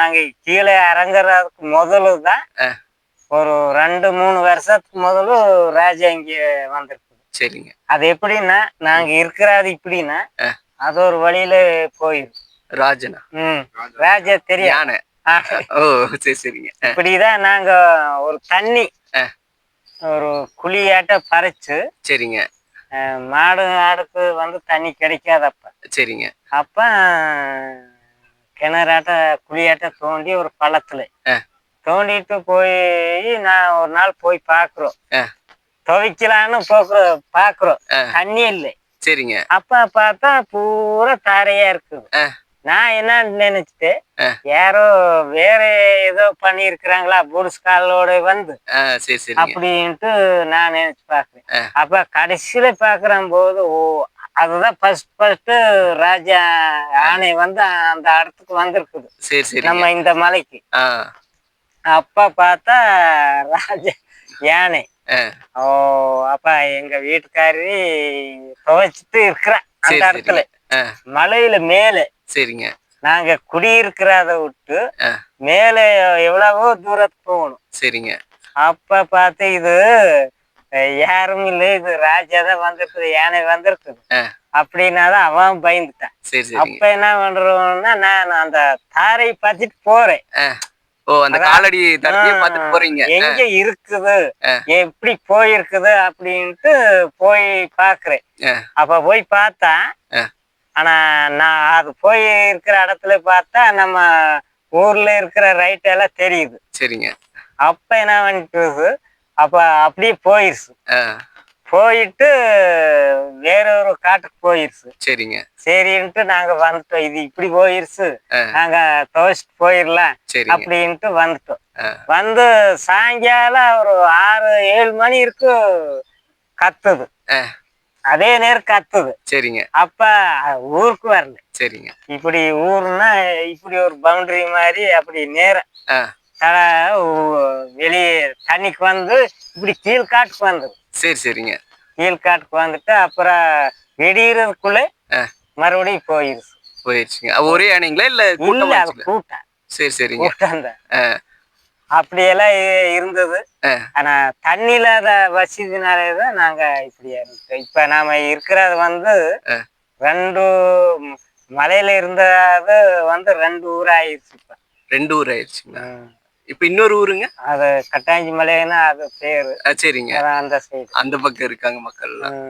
நாங்க கீழே இறங்குறதுக்கு முதல்ல தான். ஒரு ரெண்டு மூணு வருஷத்துக்கு முதல்ல ராஜா இங்க வந்திருக்கு சரிங்க. அது எப்படின்னா நாங்க இருக்கிறது இப்படின்னா. அது ஒரு வழியில போயிடும் ராஜனா? ம். ராஜா தெரியும் ஓ சரி சரிங்க. இப்படிதான் நாங்க ஒரு தண்ணி. ஒரு குழியாட்ட பறிச்சு சரிங்க. மாடு ஆடுக்கு வந்து தண்ணி கிடைக்காதப்ப. சரிங்க. அப்ப கிணறாட்ட குழியாட்ட தோண்டி ஒரு பள்ளத்துல. தோண்டிட்டு போய் நான் ஒரு நாள் போய் பாக்குறோம். துவைக்கலான்னு போக்குறோம் பாக்குறோம். தண்ணி இல்லை சரிங்க அப்ப பார்த்தா பூரா தாரையா இருக்குது ஆ. நான் என்ன நினைச்சிட்டு. யாரோ வேற ஏதோ பண்ணி இருக்கிறாங்களா காலோட வந்து அப்படின்ட்டு நான் நினைச்சு பாக்குறேன். அப்ப கடைசியில பாக்குற போது ஓ அதுதான் ஃபர்ஸ்ட் ஃபர்ஸ்ட் ராஜா யானை வந்து அந்த இடத்துக்கு வந்திருக்குது. சரி சரிங்க. நம்ம இந்த மலைக்கு. அப்ப பார்த்தா ராஜா யானை. ஓ அப்ப எங்க வீட்டுக்காரி துவைச்சிட்டு இருக்கிறா அந்த சரி இடத்துல. மலையில மேலே. சரிங்க. நாங்க குடியிருக்கிறத விட்டு மேலே எவ்வளவோ தூரத்துக்கு போகணும். சரிங்க. அப்ப பார்த்து இது யாரும் இல்லை இது ராஜா தான் வந்திருக்குது யானை வந்திருக்குது. ஆ. அப்படின்னா தான் அவன் பயந்துட்டான். அப்ப என்ன பண்றோம்னா நான் அந்த தாரை பார்த்துட்டு போறேன். ஓ அந்த காலடி தடத்தையே பார்த்துட்டு போறீங்க. எங்க இருக்குது. எப்படி போயிருக்குது அப்படின்ட்டு போய் பாக்குறேன் அப்ப போய் பார்த்தா ஆனா நான் அது போய் இருக்கிற இடத்துல பார்த்தா நம்ம ஊர்ல இருக்கிற ரைட் எல்லாம் தெரியுது. சரிங்க. அப்ப என்ன பண்ணிட்டு அப்ப அப்படியே போயிருச்சு. போயிட்டு வேற ஒரு காட்டுக்கு போயிருச்சு. சரிங்க. சரின்ட்டு நாங்க வந்துட்டோம். இது இப்படி போயிருச்சு. நாங்க துவைச்சிட்டு போயிடலாம் அப்படின்ட்டு வந்துட்டோம். வந்து சாயங்காலம் ஒரு ஆறு ஏழு மணி இருக்கு கத்துது. அதே நேரம் கத்துது. சரிங்க. அப்ப ஊருக்கு வரல. சரிங்க. இப்படி ஊர்னா இப்படி ஒரு பவுண்டரி மாதிரி அப்படி நேரம். தலை வெளியே தண்ணிக்கு வந்து இப்படி கீழ்காட்டுக்கு வந்தது. சரி சரிங்க. கீழ்காட்டுக்கு வந்துட்டு அப்புறம் வெடிகிறதுக்குள்ள மறுபடியும் போயிருச்சு. போயிடுச்சுங்க அப்ப ஒரே யானைங்களா இல்ல கூட்டம் சரி சரிங்க. கூட்டம் தான். ஆ. அப்படியெல்லாம் இருந்தது. ஆனா தண்ணி இல்லாத வசதினாலே தான் நாங்க இப்படி இப்ப நாம இருக்கிறது வந்து ரெண்டு மலையில இருந்தது வந்து ரெண்டு ஊர் ஆயிடுச்சு இப்ப. ரெண்டு ஊர் ஆயிடுச்சுங்களா. இப்ப இன்னொரு ஊருங்க? அது கட்டாஞ்சி மலைன்னா அது பேரு. சரிங்க. அந்த பக்கம் இருக்காங்க மக்கள்லாம்.